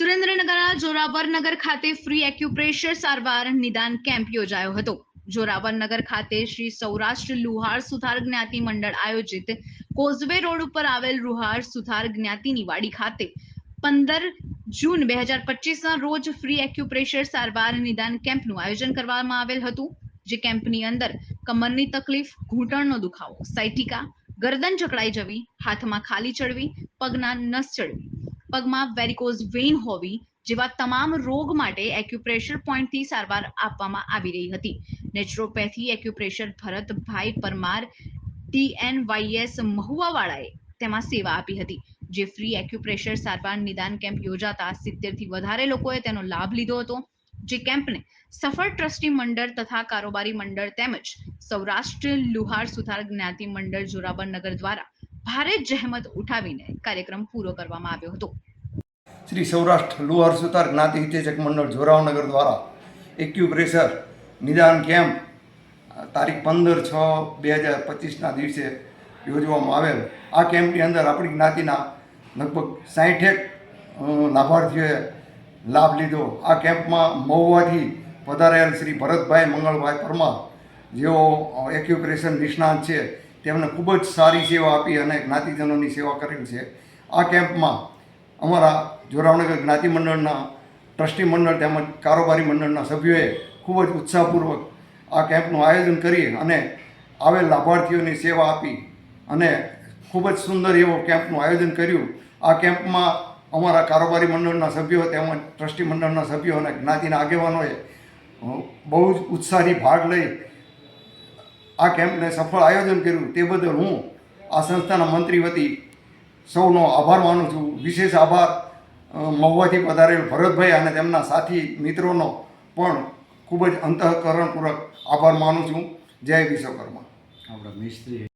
સુરેન્દ્રનગરના જોરાવરનગર ખાતે free acupressure સારવાર નિદાન કેમ્પ યોજાયો હતો. જોરાવરનગર ખાતે શ્રી સૌરાષ્ટ્ર લુહાર સુથાર જ્ઞાતિ મંડળ આયોજિત કોઝવે રોડ ઉપર આવેલ લુહાર સુથાર જ્ઞાતિની વાડી ખાતે પંદર જૂન બે હજાર પચીસના રોજ ફ્રી એક્યુપ્રેશર સારવાર નિદાન કેમ્પનું આયોજન કરવામાં આવેલ હતું, જે કેમ્પની અંદર કમરની તકલીફ, ઘૂંટણનો દુખાવો સાયટિકા ગરદન જકડાઈ જવી, હાથમાં ખાલી ચડવી, પગના નસ ચડવી પગમાં વેરિકોઝ વેઇન હોવી જેવા તમામ રોગ માટે એક્યુપ્રેશર પોઈન્ટથી સારવાર આપવામાં આવી રહી હતી. Naturopathy acupressure Bharatbhai Parmar TNYS મહુવાવાળાએ તેમાં સેવા આપી હતી, જે ફ્રી એક્યુપ્રેશર સારવાર નિદાન કેમ્પ યોજાતા સિત્તેરથી વધારે લોકોએ તેનો લાભ લીધો હતો, જે કેમ્પને સફળ ટ્રસ્ટી મંડળ તથા કારોબારી મંડળ તેમજ સૌરાષ્ટ્ર લુહાર સુથાર જ્ઞાતિ મંડળ જોરાબરનગર દ્વારા ભારે જહેમત ઉઠાવીને કાર્યક્રમ પૂરો કરવામાં આવ્યો હતો. શ્રી સૌરાષ્ટ્ર લુહાર સુતાર જ્ઞાતિ હિતેચક મંડળ જોરાવનગર દ્વારા એક્યુપ્રેશર નિદાન કેમ્પ તારીખ પંદર છ બે હજાર પચીસના દિવસે યોજવામાં આવેલ. આ કેમ્પની અંદર આપણી જ્ઞાતિના લગભગ સાહીઠેક લાભાર્થીઓએ લાભ લીધો. આ કેમ્પમાં મહુવાથી પધારેલ શ્રી ભરતભાઈ મંગળભાઈ પરમાર, જેઓ એક્યુપ્રેશન નિષ્ણાંત છે. તેમણે ખૂબ જ સારી સેવા આપી અને જ્ઞાતિજનોની સેવા કરેલ છે. આ કેમ્પમાં અમારા જોરાવનગર જ્ઞાતિ મંડળના ટ્રસ્ટી મંડળ તેમજ કારોબારી મંડળના સભ્યોએ ખૂબ જ ઉત્સાહપૂર્વક આ કેમ્પનું આયોજન કરી અને આવેલ લાભાર્થીઓની સેવા આપી અને ખૂબ જ સુંદર એવો કેમ્પનું આયોજન કર્યું. આ કેમ્પમાં અમારા કારોબારી મંડળના સભ્યો તેમજ ટ્રસ્ટી મંડળના સભ્યો અને જ્ઞાતિના આગેવાનોએ બહુ જ ઉત્સાહથી ભાગ લઈ આ કેમ્પને સફળ આયોજન કર્યું તે બદલ હું આ સંસ્થાના મંત્રી વતી સૌનો આભાર માનું છું. વિશેષ આભાર મહુવાથી પધારેલ ભરતભાઈ અને તેમના સાથી મિત્રોનો પણ ખૂબ જ અંતઃકરણપૂર્વક આભાર માનું છું. જય વિશ્વકર્મા. આપણા મિસ્ત્રી